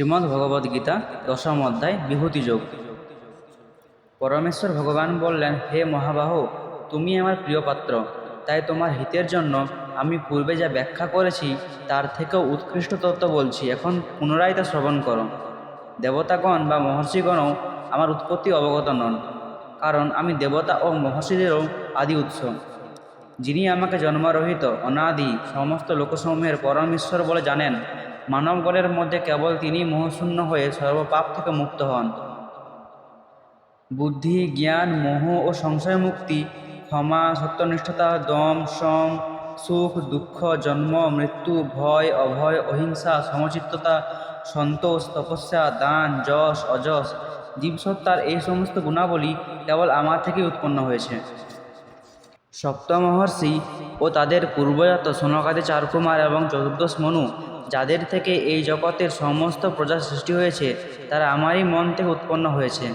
শ্রীমদ্ ভগবদ্ গীতা দশম অধ্যায়, বিভূতি যোগ। পরমেশ্বর ভগবান বললেন, হে মহাবাহ, তুমি আমার প্রিয় পাত্র। তাই তোমার হিতের জন্য আমি পূর্বে যা ব্যাখ্যা করেছি, তার থেকেও উৎকৃষ্ট তত্ত্ব বলছি। এখন পুনরায় তা শ্রবণ করো। দেবতাগণ বা মহর্ষিগণও আমার উৎপত্তি অবগত নন, কারণ আমি দেবতা ও মহর্ষিদেরও আদি উৎস। যিনি আমাকে জন্মরহিত, অনাদি, সমস্ত লোকসমূহের পরমেশ্বর বলে জানেন মানবগণের মধ্যে কেবল তিনি মোহশূন্য হয়ে সর্বপাপ থেকে মুক্ত হন। বুদ্ধি, জ্ঞান, মোহ ও সংশয় মুক্তি, ক্ষমা, সত্যনিষ্ঠতা, দম, সম, সুখ, দুঃখ, জন্ম, মৃত্যু, ভয়, অভয়, অহিংসা, সমচিত্ততা, সন্তোষ, তপস্যা, দান, যশ, অযশ, জীবসত্তার এই সমস্ত গুণাবলী কেবল আমার থেকেই উৎপন্ন হয়েছে। সপ্তমহর্ষি ও তাদের পূর্বজাত সোনকাদি চারকুমার এবং চতুর্দশ মনু, যাদের থেকে এই জগতের সমস্ত প্রজা সৃষ্টি হয়েছে, তারা আমারই মন থেকে উৎপন্ন হয়েছে।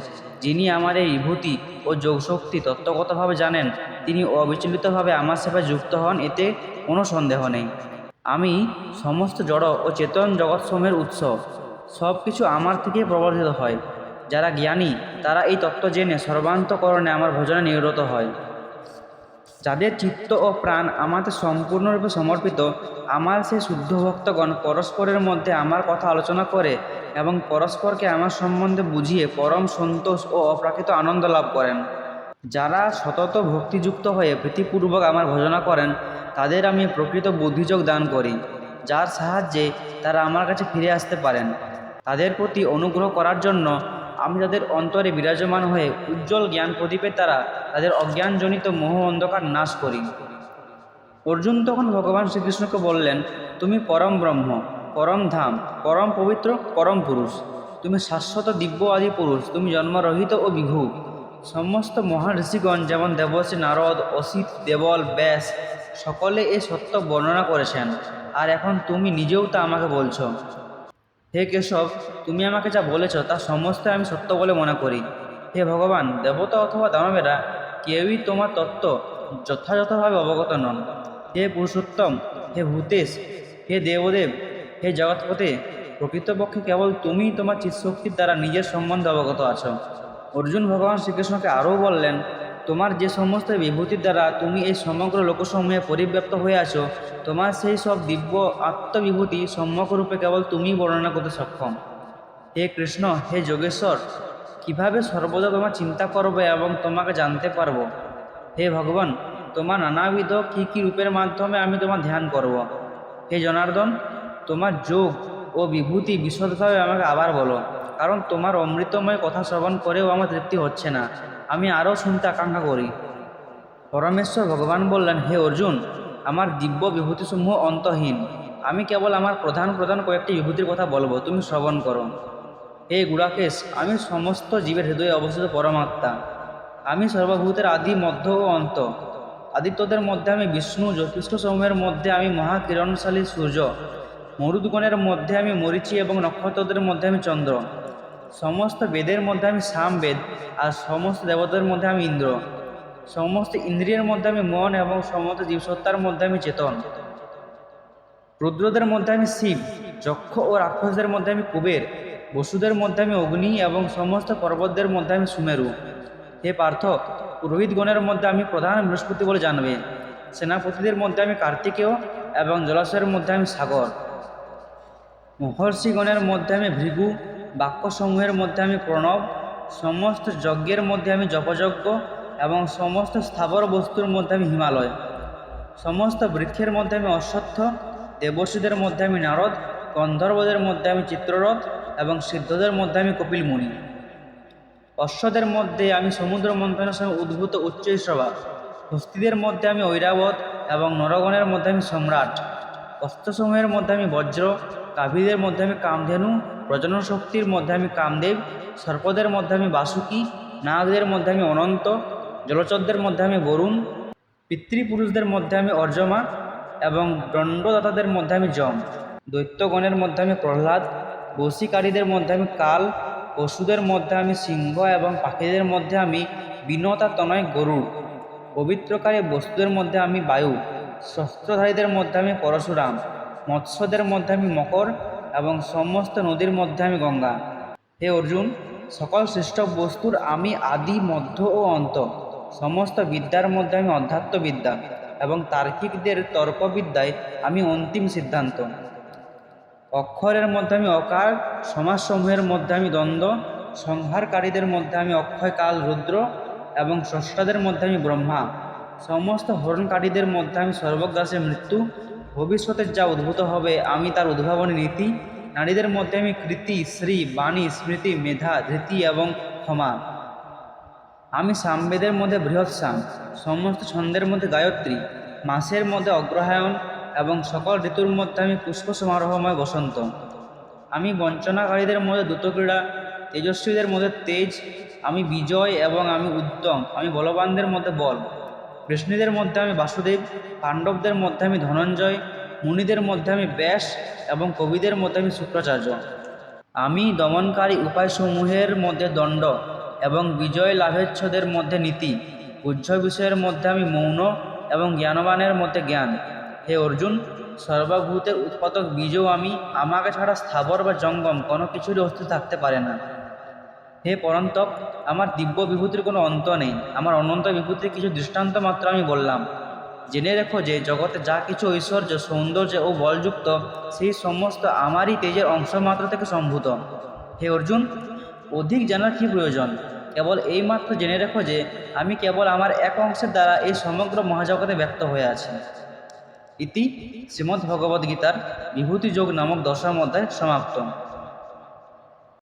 যিনি আমার এই বিভূতি ও যোগশক্তি তত্ত্বগতভাবে জানেন, তিনি অবিচলিতভাবে আমার সেবায় যুক্ত হন, এতে কোনো সন্দেহ নেই। আমি সমস্ত জড় ও চেতন জগৎসমূহের উৎস সব কিছু আমার থেকে প্রবর্তিত হয়। যারা জ্ঞানী, তারা এই তত্ত্ব জেনে সর্বান্তকরণে আমার ভোজনে নিরত হয়। যাদের চিত্ত ও প্রাণ আমাদের সম্পূর্ণরূপে সমর্পিত, আমার সেই শুদ্ধ ভক্তগণ পরস্পরের মধ্যে আমার কথা আলোচনা করে এবং পরস্পরকে আমার সম্বন্ধে বুঝিয়ে পরম সন্তোষ ও অপ্রাকৃত আনন্দ লাভ করেন। যারা সতত ভক্তিযুক্ত হয়ে প্রীতিপূর্বক আমার ভজনা করেন, তাদের আমি প্রকৃত বুদ্ধিযোগ দান করি, যার সাহায্যে তারা আমার কাছে ফিরে আসতে পারেন। তাদের প্রতি অনুগ্রহ করার জন্য আমি তাদের অন্তরে বিরাজমান হয়ে উজ্জ্বল জ্ঞান প্রদীপের দ্বারা তাদের অজ্ঞানজনিত মোহ অন্ধকার নাশ করি। অর্জুন তখন ভগবান শ্রীকৃষ্ণকে বললেন, তুমি পরম ব্রহ্ম, পরম ধাম, পরম পবিত্র, পরম পুরুষ। তুমি শাশ্বত দিব্য আদি পুরুষ। তুমি জন্মরহিত ও বিঘু সমস্ত মহান ঋষিগণ যেমন দেবশ্রী নারদ, অসিত, দেবল, ব্যাস, সকলে এ সত্য বর্ণনা করেছেন। আর এখন তুমি নিজেও তা আমাকে বলছো। হে কেশব, তুমি আমাকে যা বলেছ তা সমস্ত আমি সত্য বলে মনে করি। হে ভগবান, দেবতা অথবা দানবেরা কেউই তোমার তত্ত্ব যথাযথভাবে অবগত নন। হে পুরুষোত্তম, হে ভূতেশ, হে দেবদেব, হে জগৎপতে, প্রকৃতপক্ষে কেবল তুমিই তোমার চিৎশক্তির দ্বারা নিজের সম্বন্ধে অবগত আছো। অর্জুন ভগবান শ্রীকৃষ্ণকে আরও বললেন তোমার যে সমস্ত বিভূতির দ্বারা তুমি এই সমগ্র লোকসমূহে পরিব্যাপ্ত হয়ে আছো, তোমার সেই সব দিব্য আত্মবিভূতি সম্যকরূপে কেবল তুমিই বর্ণনা করতে সক্ষম। হে কৃষ্ণ, হে যোগেশ্বর, কীভাবে সর্বদা তোমার চিন্তা করবে এবং তোমাকে জানতে পারব? হে ভগবান, তোমার নানাবিধ কী কী রূপের মাধ্যমে আমি তোমার ধ্যান করব। হে জনার্দন, তোমার যোগ ও বিভূতি বিশদভাবে আমাকে আবার বলো, কারণ তোমার অমৃতময় কথা শ্রবণ করেও আমার তৃপ্তি হচ্ছে না। আমি আরও শুনতে আকাঙ্ক্ষা করি। পরমেশ্বর ভগবান বললেন, হে অর্জুন, আমার দিব্য বিভূতিসমূহ অন্তহীন। আমি কেবল আমার প্রধান প্রধান কয়েকটি বিভূতির কথা বলব, তুমি শ্রবণ করো। হে গুড়াকেশ, আমি সমস্ত জীবের হৃদয়ে অবস্থিত পরমাত্মা। আমি সর্বভূতের আদি, মধ্য ও অন্ত। আদিত্যদের মধ্যে আমি বিষ্ণু জ্যোতিষ্ঠ সমূহের মধ্যে আমি মহাকিরণশালী সূর্য। মরুদগণের মধ্যে আমি মরিচি এবং নক্ষত্রদের মধ্যে আমি চন্দ্র। সমস্ত বেদের মধ্যে আমি সাম বেদ আর সমস্ত দেবতার মধ্যে আমি ইন্দ্র সমস্ত ইন্দ্রিয়ের মধ্যে আমি মন এবং সমস্ত জীবসত্তার মধ্যে আমি চেতন রুদ্রদের মধ্যে আমি শিব যক্ষ ও রাক্ষসদের মধ্যে আমি কুবের বসুদের মধ্যে আমি অগ্নি এবং সমস্ত পর্বতদের মধ্যে আমি সুমেরু হে পার্থ পুরোহিতগণের মধ্যে আমি প্রধান বৃহস্পতি বলে জানবে সেনাপতিদের মধ্যে আমি কার্তিকেয় এবং জলাশয়ের মধ্যে আমি সাগর মহর্ষিগণের মধ্যে আমি ভৃগু বাক্যসমূহের মধ্যে আমি প্রণব সমস্ত যজ্ঞের মধ্যে আমি জপযজ্ঞ এবং সমস্ত স্থাবর বস্তুর মধ্যে আমি হিমালয় সমস্ত বৃক্ষের মধ্যে আমি অশ্বত্থ দেবশ্রীদের মধ্যে আমি নারদ গন্ধর্বদের মধ্যে আমি চিত্ররথ এবং সিদ্ধদের মধ্যে আমি কপিল মুনি অশ্বদের মধ্যে আমি সমুদ্র মন্থনের সময় উদ্ভূত উচ্চৈশ্রবা হস্তিদের মধ্যে আমি ঐরাবত এবং নরগণের মধ্যে আমি সম্রাট অস্ত্রসমূহের মধ্যে আমি বজ্র কাভিদের মধ্যে আমি কামধেনু প্রজনন শক্তির মধ্যে আমি কামদেব সর্পদের মধ্যে আমি বাসুকি নাগদের মধ্যে আমি অনন্ত জলচরদের মধ্যে আমি বরুণ পিতৃপুরুষদের মধ্যে আমি অর্জমা এবং দণ্ডদাতাদের মধ্যে আমি যম দৈত্যগণের মধ্যে আমি প্রহ্লাদ বশীকারীদের মধ্যে আমি কাল পশুদের মধ্যে আমি সিংহ এবং পাখিদের মধ্যে আমি বিনতা তনয় গরুড় পবিত্রকারী বস্তুদের মধ্যে আমি বায়ু শস্ত্রধারীদের মধ্যে আমি পরশুরাম, মৎস্যদের মধ্যে আমি মকর এবং সমস্ত নদীর মধ্যে আমি গঙ্গা। হে অর্জুন, সকল সৃষ্ট বস্তুর আমি আদি, মধ্য ও অন্ত, সমস্ত বিদ্যার মধ্যে আমি অধ্যাত্মবিদ্যা এবং তার্কিকদের তর্কবিদ্যায় আমি অন্তিম সিদ্ধান্ত। অক্ষরের মধ্যে আমি অকার, সমাজসমূহের মধ্যে আমি দ্বন্দ্ব, সংহারকারীদের মধ্যে আমি অক্ষয়কাল রুদ্র এবং স্রষ্টাদের মধ্যে আমি ব্রহ্মা। সমস্ত হরণকারীদের মধ্যে আমি সর্বগ্রাসের মৃত্যু। ভবিষ্যতের যা উদ্ভূত হবে, আমি তার উদ্ভাবনী নীতি। নারীদের মধ্যে আমি কৃতি, শ্রী, বাণী, স্মৃতি, মেধা, ধৃতি এবং ক্ষমা। আমি সামবেদের মধ্যে বৃহৎ সাম সমস্ত ছন্দের মধ্যে গায়ত্রী, মাসের মধ্যে অগ্রহায়ণ এবং সকল ঋতুর মধ্যে আমি পুষ্প সমারোহময় বসন্ত। আমি বঞ্চনাকারীদের মধ্যে দ্রুতক্রীড়া, তেজস্বীদের মধ্যে তেজ, আমি বিজয় এবং আমি উদ্যম, আমি বলবানদের মধ্যে বল। কৃষ্ণীদের মধ্যে আমি বাসুদেব, পাণ্ডবদের মধ্যে আমি ধনঞ্জয়, মুনিদের মধ্যে আমি ব্যাস এবং কবিদের মধ্যে আমি শুক্রাচার্য। আমি দমনকারী উপায়সমূহের মধ্যে দণ্ড এবং বিজয় লাভেচ্ছদের মধ্যে নীতি পূজ্য বিষয়ের মধ্যে আমি মৌন এবং জ্ঞানবানের মধ্যে জ্ঞান। হে অর্জুন সর্বভূতের উৎপাদক বীজও আমি, আমাকে ছাড়া স্থাবর বা জঙ্গম কোনো কিছুরই অস্তিত্ব থাকতে পারে না। হে পরন্তপ, আমার দিব্য বিভূতির কোনো অন্ত নেই। আমার অনন্ত বিভূতির কিছু দৃষ্টান্ত মাত্র আমি বললাম। জেনে রেখো যে জগতে যা কিছু ঐশ্বর্য, সৌন্দর্য ও বলযুক্ত, সেই সমস্ত আমারই তেজের অংশ মাত্র থেকে সম্ভূত। হে অর্জুন, অধিক জানার কী প্রয়োজন? কেবল এই মাত্র জেনে রেখো যে আমি কেবল আমার এক অংশের দ্বারা এই সমগ্র মহাজগতে ব্যক্ত হয়ে আছি। ইতি শ্রীমদ্ ভগবদ্গীতার বিভূতি যোগ নামক দশম অধ্যায় সমাপ্ত।